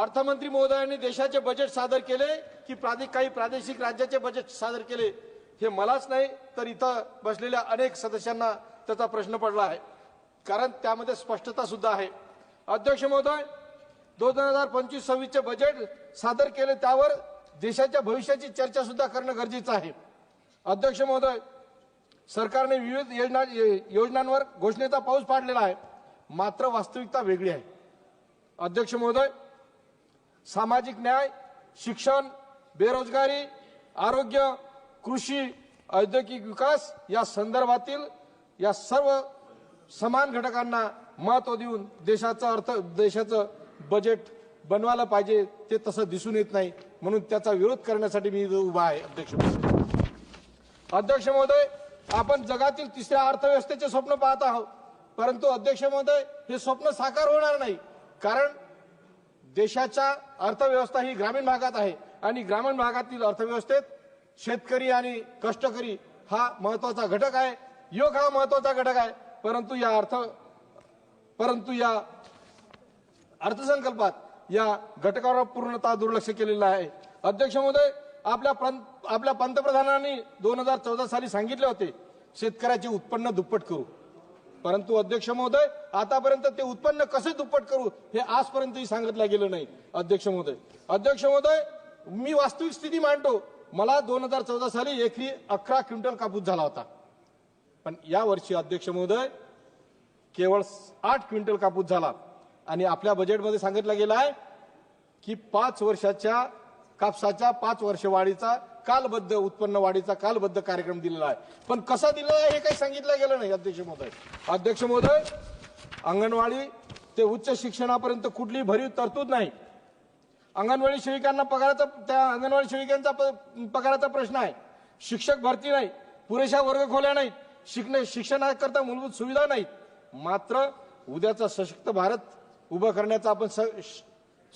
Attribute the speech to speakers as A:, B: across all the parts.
A: अर्थमंत्री महोदयांनी देशाचे बजेट सादर केले की प्रादे काही प्रादेशिक राज्याचे बजेट सादर केले हे मलाच नाही तर इथं बसलेल्या अनेक सदस्यांना त्याचा प्रश्न पडला आहे. कारण त्यामध्ये स्पष्टता सुद्धा आहे. अध्यक्ष महोदय दोन हजार पंचवीस सव्वीसचे बजेट सादर केले त्यावर देशाच्या भविष्याची चर्चा सुद्धा करणं गरजेचं आहे. अध्यक्ष महोदय सरकारने विविध योजना योजनांवर घोषणेचा पाऊस पाडलेला आहे. मात्र वास्तविकता वेगळी आहे. अध्यक्ष महोदय सामाजिक न्याय शिक्षण बेरोजगारी आरोग्य कृषी औद्योगिक विकास या संदर्भातील या सर्व समान घटकांना महत्त्व देऊन देशाचा अर्थ देशाचं बजेट बनवायला पाहिजे ते तसं दिसून येत नाही. म्हणून त्याचा विरोध करण्यासाठी मी उभा आहे अध्यक्ष अध्यक्ष महोदय आपण जगातील तिसऱ्या अर्थव्यवस्थेचे स्वप्न पाहत आहोत. परंतु अध्यक्ष महोदय हे स्वप्न साकार होणार नाही. कारण देशाच्या अर्थव्यवस्था ही ग्रामीण भागात आहे आणि ग्रामीण भागातील अर्थव्यवस्थेत शेतकरी आणि कष्टकरी हा महत्त्वाचा घटक आहे. योग हा महत्त्वाचा घटक आहे. परंतु या अर्थ परंतु या अर्थसंकल्पात या घटकावर पूर्णतः दुर्लक्ष केलेलं आहे. अध्यक्ष महोदय आपल्या पंत- आपल्या पंतप्रधानांनी दोन हजार चौदा साली सांगितले होते शेतकऱ्याचे उत्पन्न दुप्पट करू. परंतु अध्यक्ष महोदय आतापर्यंत ते उत्पन्न कसे दुप्पट करू हे आजपर्यंतही सांगितलं गेलं नाही अध्यक्ष महोदय. अध्यक्ष महोदय मी वास्तविक स्थिती मांडतो. मला दोन हजार चौदा साली एकरी अकरा क्विंटल कापूस झाला होता. पण या वर्षी अध्यक्ष महोदय केवळ आठ क्विंटल कापूस झाला. आणि आपल्या बजेटमध्ये सांगितलं गेलं आहे की पाच वर्षाच्या कापसाच्या पाच वर्ष वाढीचा कालबद्ध उत्पन्न वाढीचा कालबद्ध कार्यक्रम दिलेला आहे. पण कसा दिलेला आहे हे काही सांगितलं गेलं नाही अध्यक्ष महोदय. अध्यक्ष महोदय अंगणवाडी ते उच्च शिक्षणापर्यंत कुठलीही भरीव तरतूद नाही. अंगणवाडी सेविकांना पगाराचा त्या अंगणवाडी सेविकांचा पगाराचा प्रश्न आहे. शिक्षक भरती नाही पुरेशा वर्ग खोल्या नाहीत शिकणे शिक्षणाकरता मूलभूत सुविधा नाहीत. मात्र उद्याचा सशक्त भारत उभं करण्याचं आपण स-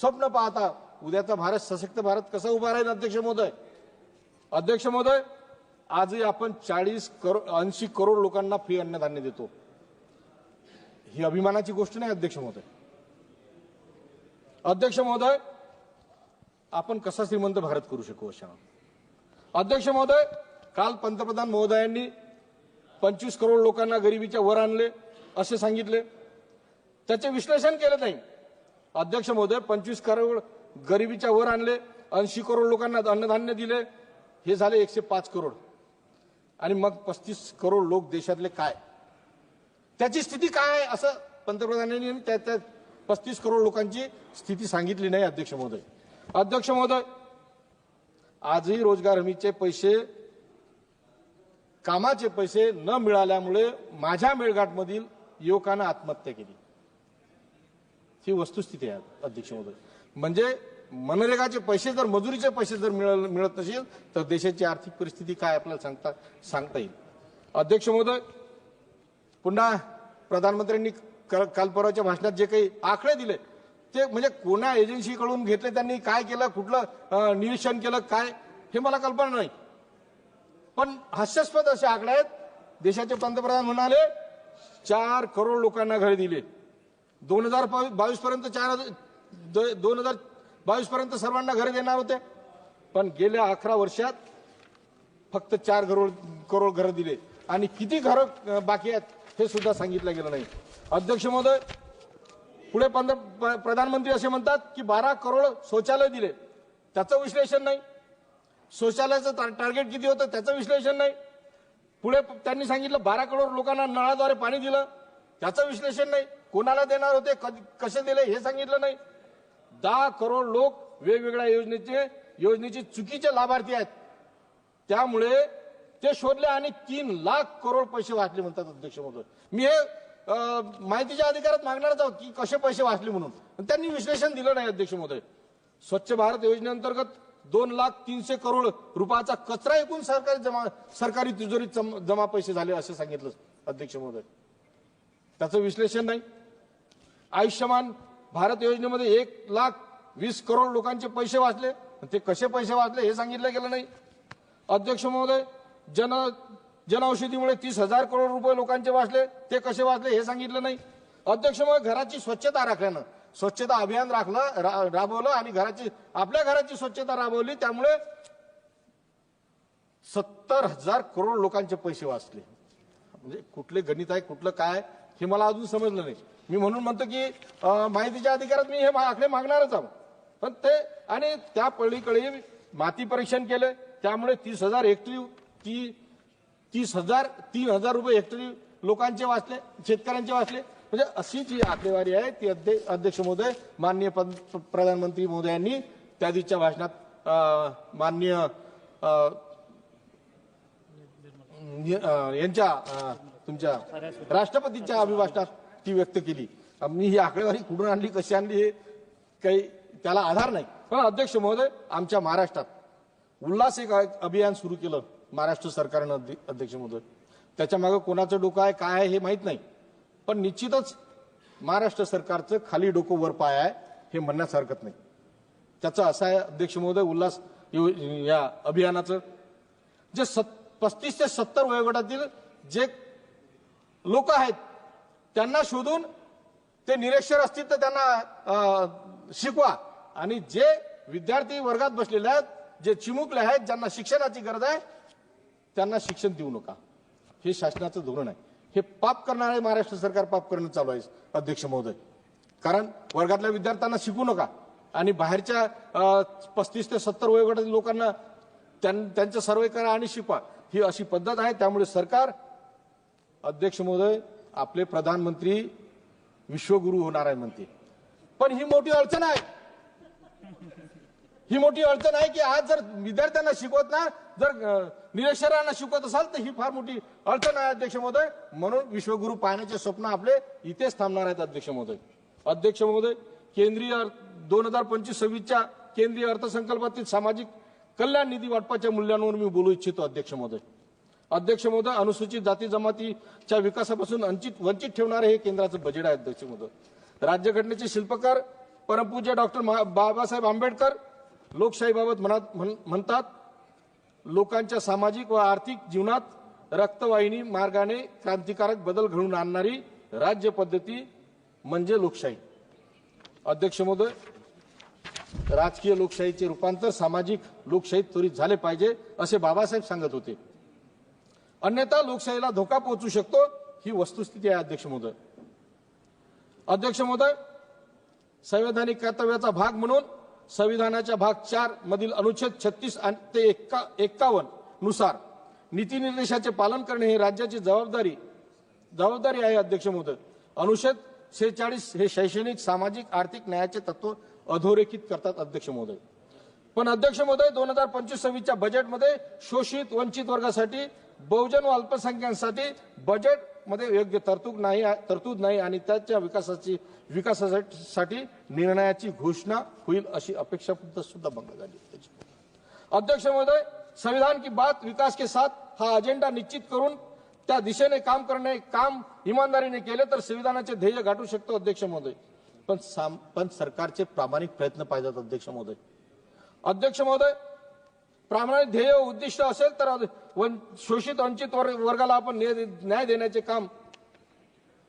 A: स्वप्न पाहता उद्याचा भारत सशक्त भारत कसा उभा राहील अध्यक्ष महोदय? अध्यक्ष महोदय आजही आपण चाळीस करोड ऐंशी करोड लोकांना फ्री अन्नधान्य देतो. ही अभिमानाची गोष्ट नाही अध्यक्ष महोदय. अध्यक्ष महोदय आपण कसा श्रीमंत भारत करू शकू अशा? अध्यक्ष महोदय काल पंतप्रधान महोदयांनी पंचवीस करोड लोकांना गरिबीच्या वर आणले असे सांगितले. त्याचे विश्लेषण केलं नाही. अध्यक्ष महोदय पंचवीस करोड गरिबीच्या वर आणले ऐंशी करोड लोकांना अन्नधान्य दिले हे झाले एकशे पाच करोड. आणि मग पस्तीस करोड लोक देशातले काय? त्याची स्थिती काय? आहे असं पंतप्रधानांनी त्या त्या पस्तीस करोड लोकांची स्थिती सांगितली नाही अध्यक्ष महोदय. अध्यक्ष महोदय आजही रोजगार हमीचे पैसे कामाचे पैसे न मिळाल्यामुळे माझ्या मेळघाटमधील युवकानं आत्महत्या केली. ही वस्तुस्थिती आहे अध्यक्ष महोदय. म्हणजे मनरेगाचे पैसे जर मजुरीचे पैसे जर मिळ मिळत नसेल तर देशाची आर्थिक परिस्थिती काय आपल्याला सांगता सांगता येईल. अध्यक्ष महोदय पुन्हा प्रधानमंत्र्यांनी काल परवाच्या भाषणात जे काही आकडे दिले ते म्हणजे कोणा एजन्सीकडून घेतले त्यांनी काय केलं कुठलं निरीक्षण केलं काय हे मला कल्पना नाही. पण हास्यास्पद असे आकडे आहेत. देशाचे पंतप्रधान म्हणाले चार करोड लोकांना घरे दिले. दोन हजार बावीस पर्यंत चार हजार- दोन हजार बावीस पर्यंत सर्वांना घर देणार होते. पण गेल्या अकरा वर्षात फक्त चार करोड करोड घरं दिले. आणि किती घरं बाकी आहेत हे सुद्धा सांगितलं गेलं नाही. अध्यक्ष महोदय पुढे पंत प्रधानमंत्री असे म्हणतात की बारा करोड शौचालय दिले. त्याचं विश्लेषण नाही. शौचालयाचं टार्गेट किती होतं त्याचं विश्लेषण नाही. पुढे त्यांनी सांगितलं बारा करोड लोकांना नळाद्वारे पाणी दिलं. त्याचं विश्लेषण नाही. कोणाला देणार होते कसे दिले हे सांगितलं नाही. दहा करोड लोक वेगवेगळ्या योजनेचे योजनेचे चुकीचे लाभार्थी आहेत. त्यामुळे ते शोधले आणि तीन लाख करोड पैसे वाचले म्हणतात अध्यक्ष महोदय. मी हे माहितीच्या अधिकारात मागणारच आहोत की कसे पैसे वाचले म्हणून. पण त्यांनी विश्लेषण दिलं नाही अध्यक्ष महोदय. स्वच्छ भारत योजनेअंतर्गत दोन लाख तीनशे करोड रुपयाचा कचरा एकूण सरकारी जमा सरकारी तिजोरीत जमा पैसे झाले असं सांगितलं अध्यक्ष महोदय. त्याचं विश्लेषण नाही. आयुष्यमान भारत योजनेमध्ये एक लाख वीस करोड लोकांचे पैसे वाचले. ते कसे पैसे वाचले हे सांगितलं गेलं नाही. अध्यक्ष महोदय जन जनऔषधीमुळे तीस हजार करोड रुपये लोकांचे वाचले. ते कसे वाचले हे सांगितलं नाही. अध्यक्ष महोदय घराची स्वच्छता राखल्यानं स्वच्छता अभियान राखलं रा- राबवलं आणि घराची आपल्या घराची स्वच्छता राबवली. त्यामुळे सत्तर हजार करोड लोकांचे पैसे वाचले. म्हणजे कुठले गणित आहे कुठलं काय हे मला अजून समजलं नाही. मी म्हणून म्हणतो की माहितीच्या अधिकारात मी हे आकडे मागणारच आहोत पण ते आणि त्या पलीकडे माती परीक्षण केलं त्यामुळे तीस हजार हेक्टरी ती तीस हजार तीन हजार रुपये हेक्टरी लोकांचे वाचले शेतकऱ्यांचे वाचले. म्हणजे अशी जी आकडेवारी आहे ती अध्ये- अध्यक्ष महोदय माननीय पद- प्रधानमंत्री महोदयांनी त्या भाषणात माननीय यांच्या तुमच्या राष्ट्रपतींच्या अभिभाषणात ती व्यक्त केली. मी ही आकडेवारी कुठून आणली कशी आणली हे काही त्याला आधार नाही. पण अध्यक्ष महोदय आमच्या महाराष्ट्रात उल्हास एक अभियान सुरू केलं महाराष्ट्र सरकारनं अध्य- अध्यक्ष महोदय. त्याच्यामागे कोणाचं डोकं आहे काय आहे हे माहीत नाही. पण निश्चितच महाराष्ट्र सरकारचं खाली डोकं वर पाय आहे हे म्हणण्यास हरकत नाही. त्याचं असं आहे अध्यक्ष महोदय उल्हास या अभियानाचं जे सत पस्तीस ते सत्तर वयोगटातील जे लोक आहेत त्यांना शोधून ते निरक्षर असतील तर त्यांना शिकवा. आणि जे विद्यार्थी वर्गात बसलेले आहेत जे चिमुकले आहेत ज्यांना शिक्षणाची गरज आहे त्यांना शिक्षण देऊ नका. हे शासनाचं धोरण आहे. हे पाप करणारे महाराष्ट्र सरकार पाप करणं चालू आहे अध्यक्ष महोदय. कारण वर्गातल्या विद्यार्थ्यांना शिकू नका. आणि बाहेरच्या पस्तीस ते सत्तर वयोगटातील लोकांना त्यां- त्यांचं सर्वे करा आणि शिकवा. ही अशी पद्धत आहे. त्यामुळे सरकार अध्यक्ष महोदय आपले प्रधानमंत्री विश्वगुरु होणार आहे म्हणते पण ही मोठी अडचण आहे. ही मोठी अडचण आहे की आज जर विद्यार्थ्यांना शिकवत ना जर निरक्षरांना शिकवत असाल तर ही फार मोठी अडचण आहे अध्यक्ष महोदय. म्हणून विश्वगुरू पाहण्याचे स्वप्न आपले इथेच थांबणार आहेत अध्यक्ष महोदय. अध्यक्ष महोदय केंद्रीय दोन हजार पंचवीस सव्वीसच्या केंद्रीय अर्थसंकल्पातील सामाजिक कल्याण निधी वाटपाच्या मूल्यांवर मी बोलू इच्छितो अध्यक्ष महोदय. अध्यक्ष महोदय अनुसूचित जाती जमातीच्या विकासापासून वंचित वंचित ठेवणारे हे केंद्राचं बजेट आहे अध्यक्ष महोदय. राज्यघटनेचे शिल्पकार परमपूज्य डॉक्टर बाबासाहेब आंबेडकर लोकशाहीबाबत म्हणत म्हण- म्हणतात लोकांच्या सामाजिक व आर्थिक जीवनात रक्तवाहिनी मार्गाने क्रांतिकारक बदल घडवून आणणारी राज्य पद्धती म्हणजे लोकशाही. अध्यक्ष महोदय राजकीय लोकशाहीचे रूपांतर सामाजिक लोकशाहीत त्वरित झाले पाहिजे असे बाबासाहेब सांगत होते. अन्यथा लोकशाहीला धोका पोहोचू शकतो ही वस्तुस्थिती आहे अध्यक्ष महोदय. अध्यक्ष महोदय संवैधानिक कर्तव्याचा भाग म्हणून संविधानाच्या भाग चार मधील अनुच्छेद छत्तीस ते एक्का एक्कावन्ननुसार नीतीनिर्देशाचे पालन करणे हे राज्याची जबाबदारी जबाबदारी आहे अध्यक्ष महोदय. अनुच्छेद शेहेचाळीस हे शैक्षणिक सामाजिक आर्थिक न्यायाचे तत्व अधोरेखित करतात अध्यक्ष महोदय. पण अध्यक्ष महोदय दोन हजार पंचवीस सव्वीसच्या बजेटमध्ये शोषित वंचित वर्गासाठी बहुजन व अल्पसंख्याकांसाठी बजेटमध्ये योग्य तरतूद नाही तरतूद नाही आणि त्याच्या विकासाची विकासासाठी निर्णयाची घोषणा होईल अशी अपेक्षा सुद्धा भंग झाली त्याची. अध्यक्ष महोदय संविधान की बात विकास के साथ हा अजेंडा निश्चित करून त्या दिशेने काम करणे काम इमानदारीने केले तर संविधानाचे ध्येय गाठू शकतो अध्यक्ष महोदय पण साम- पण सरकारचे प्रामाणिक प्रयत्न पाहिजेत अध्यक्ष महोदय अध्यक्ष महोदय प्रामाणिक ध्येय उद्दिष्ट असेल तर वन- शोषित वंचित वर्ग- वर्गाला आपण न्याय न्याय देण्याचे काम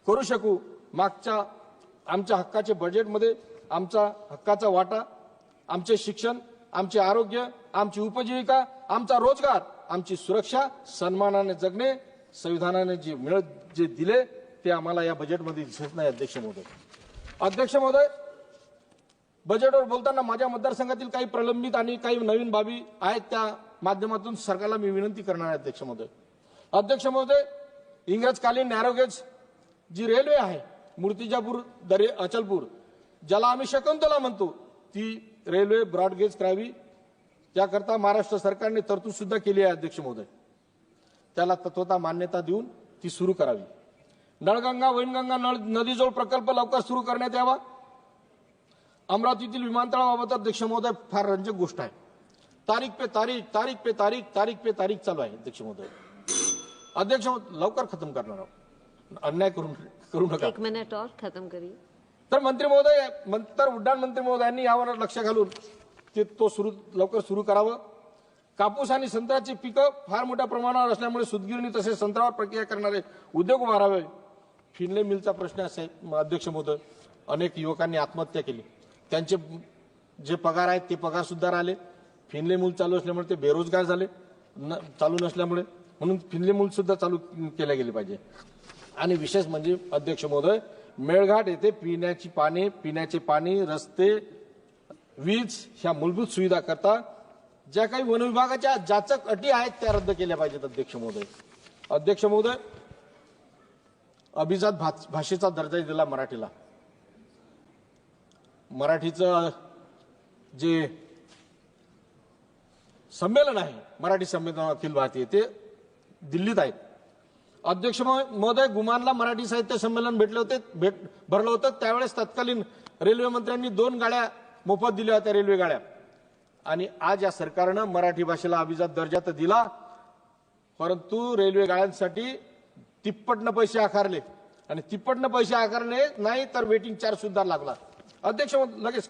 A: करू शकू. मागच्या आमच्या हक्काचे बजेटमध्ये आमचा हक्काचा वाटा आमचे शिक्षण आमचे आरोग्य आमची उपजीविका आमचा रोजगार आमची सुरक्षा सन्मानाने जगणे संविधानाने जे मिळत जे दिले ते आम्हाला या बजेटमध्ये दिसत नाही अध्यक्ष महोदय. अध्यक्ष महोदय बजेटवर बोलताना माझ्या मतदारसंघातील काही प्रलंबित आणि काही नवीन बाबी आहेत त्या माध्यमातून सरकारला मी विनंती करणार आहे अध्यक्ष महोदय. अध्यक्ष महोदय इंग्रजकालीन नॅरोगेज जी रेल्वे आहे मूर्तिजापूर दरे अचलपूर ज्याला आम्ही शकुंतला म्हणतो ती रेल्वे ब्रॉडगेज करावी. त्याकरता महाराष्ट्र सरकारने तरतूद सुद्धा केली आहे अध्यक्ष महोदय. त्याला तत्वता मान्यता देऊन ती सुरू करावी. नळगंगा वैनगंगा नळ नदीजोड प्रकल्प लवकर सुरू करण्यात यावा. अमरावतीतील विमानतळाबाबत अध्यक्ष महोदय फार रंजक गोष्ट आहे. तारीख पे तारीख तारीख पे तारीख तारीख पे तारीख चालू आहे अध्यक्ष महोदय. अध्यक्ष लवकर खतम करणार आहोत. अन्याय करू करू नका.
B: एक मिनट और खत्म करिए.
A: तर मंत्री महोदय तर उड्डाण मंत्री महोदयांनी यावर लक्ष घालून ते तो सुरू लवकर सुरू करावं. कापूस आणि संत्र्याची पिकं फार मोठ्या प्रमाणावर असल्यामुळे सुतगिरणी तसेच संत्र्यावर प्रक्रिया करणारे उद्योग उभारावे. फिनले मिलचा प्रश्न असे अध्यक्ष महोदय. अनेक युवकांनी आत्महत्या केली. त्यांचे जे पगार आहेत ते पगार सुद्धा राहिले. फिनले मूल चालू असल्यामुळे ते बेरोजगार झाले. न चालू नसल्यामुळे. म्हणून फिनले मूल सुद्धा चालू केल्या गेले पाहिजे. आणि विशेष म्हणजे अध्यक्ष महोदय मेळघाट येथे पिण्याची पाणी पिण्याचे पाणी रस्ते वीज ह्या मूलभूत सुविधा करता ज्या काही वनविभागाच्या जाचक अटी आहेत त्या रद्द केल्या पाहिजेत अध्यक्ष महोदय. अध्यक्ष महोदय अभिजात भाषेचा दर्जा दिला मराठीला. मराठीचं जे संमेलन आहे. मराठी संमेलन अखिल भारतीय ते दिल्लीत आहेत. अध्यक्ष महोदय गुमानला मराठी साहित्य संमेलन भेटले होते भेट भरलं होतं. त्यावेळेस तत्कालीन रेल्वे मंत्र्यांनी दोन गाड्या मोफत दिल्या होत्या रेल्वे गाड्या. आणि आज या सरकारनं मराठी भाषेला अभिजात दर्जा तर दिला परंतु रेल्वे गाड्यांसाठी तिप्पटनं पैसे आकारले. आणि तिप्पटनं पैसे आकारले नाही तर वेटिंग चार्ज सुद्धा लागला. अध्यक्ष लगेच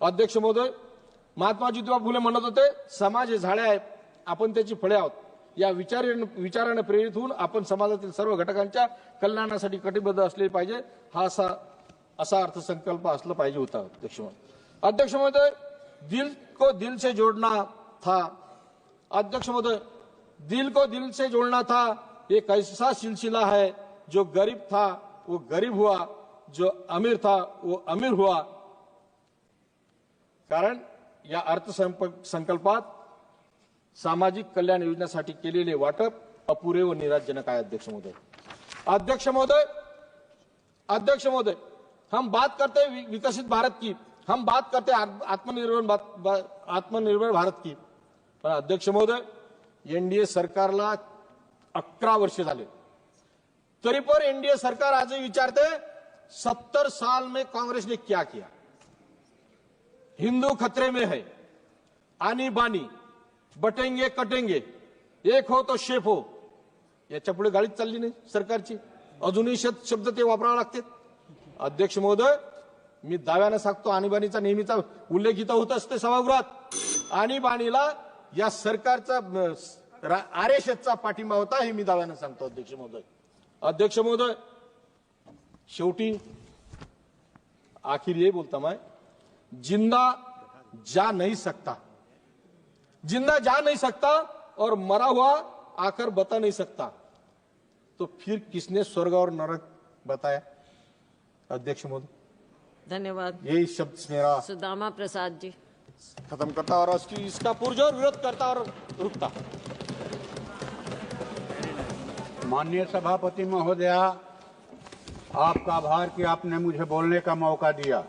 A: अध्यक्ष महोदय महात्मा ज्योतिबा फुले म्हणत होते समाज हे झाडे आहे आपण त्याची फळे आहोत. या विचार विचाराने प्रेरित होऊन आपण समाजातील सर्व घटकांच्या कल्याणासाठी कटिबद्ध असले पाहिजे. हा असा असा अर्थसंकल्प असला पाहिजे होता अध्यक्ष अध्यक्ष महोदय दिल को दिल से जोड़ना था. अध्यक्ष महोदय दिल को दिल से जोड़ना था एक ऐसा सिलसिला है? जो गरीब था वो गरीब हुआ जो अमीर था वो अमीर हुआ। कारण या अर्थसंकल्पात सामाजिक कल्याण योजनेसाठी केलेले वाटप अपुरे व निराशजनक आहे अध्यक्ष महोदय. अध्यक्ष महोदय अध्यक्ष महोदय हम बात करते हैं विकसित भारत की हम बात करते हैं आत्मनिर्भर आत्मनिर्भर भारत की. पण अध्यक्ष महोदय एनडीए सरकारला अकरा वर्ष झाले. तरी पण एनडीए सरकार आजही विचारते सत्तर साल में कांग्रेस ने क्या किया? हिंदू खतरे में है। आनी बानी बटेंगे कटेंगे एक हो तो शेफ हो। याच्यापुढे गाडीच चालली नाही सरकारची। अजूनही शब्द शब्द ते वापरावे लागतात अध्यक्ष महोदय मी दाव्यानं सांगतो आणीबाणीचा नेहमीचा उल्लेख इथं होत असते सभागृहात। आणीबाणीला या सरकारचा आर एस एसचा पाठिंबा होता हे मी दाव्यानं सांगतो अध्यक्ष महोदय। अध्यक्ष महोदय शेवटी आखिर हे बोलता माय ज़िंदा जा नहीं सकता। ज़िंदा जा नहीं सकता और मरा हुआ आकर बता नहीं सकता। तो फिर किसने स्वर्ग और नरक बताया? अध्यक्ष महोदय।
B: धन्यवाद।
A: यही शब्द मेरा।
B: सुदामा प्रसाद जी।
A: खत्म करता और इसकी इसका पुरजोर विरोध करता और रुकता।
C: माननीय सभापति महोदया आपका आभार कि आपने मुझे बोलने का मौका दिया।